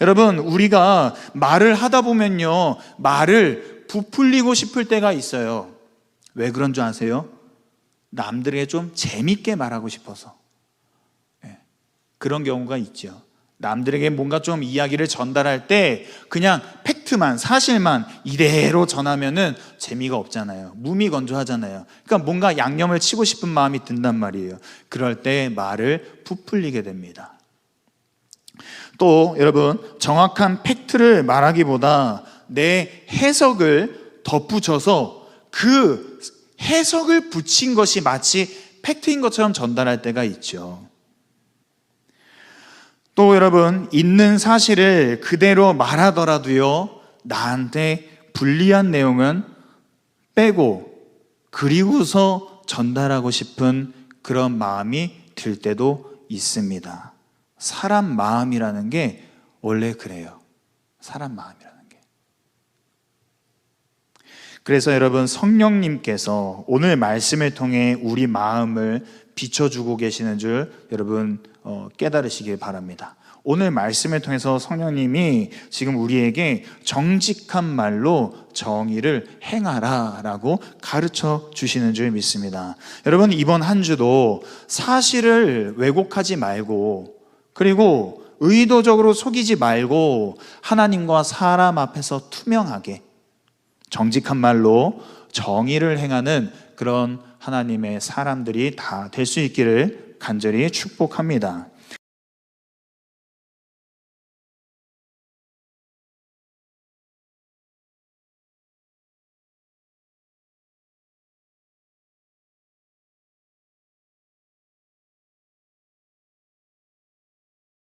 여러분, 우리가 말을 하다 보면요, 말을 부풀리고 싶을 때가 있어요. 왜 그런 줄 아세요? 남들에게 좀 재밌게 말하고 싶어서. 예, 그런 경우가 있죠. 남들에게 뭔가 좀 이야기를 전달할 때 그냥 팩트만, 사실만 이대로 전하면은 재미가 없잖아요. 무미건조하잖아요. 그러니까 뭔가 양념을 치고 싶은 마음이 든단 말이에요. 그럴 때 말을 부풀리게 됩니다. 또 여러분 정확한 팩트를 말하기보다 내 해석을 덧붙여서 그 해석을 붙인 것이 마치 팩트인 것처럼 전달할 때가 있죠. 또 여러분 있는 사실을 그대로 말하더라도요 나한테 불리한 내용은 빼고 그리고서 전달하고 싶은 그런 마음이 들 때도 있습니다. 사람 마음이라는 게 원래 그래요. 사람 마음이라는 게. 그래서 여러분 성령님께서 오늘 말씀을 통해 우리 마음을 비춰주고 계시는 줄 여러분 어, 깨달으시길 바랍니다. 오늘 말씀을 통해서 성령님이 지금 우리에게 정직한 말로 정의를 행하라 라고 가르쳐 주시는 줄 믿습니다. 여러분 이번 한 주도 사실을 왜곡하지 말고 그리고 의도적으로 속이지 말고 하나님과 사람 앞에서 투명하게 정직한 말로 정의를 행하는 그런 하나님의 사람들이 다 될 수 있기를 간절히 축복합니다.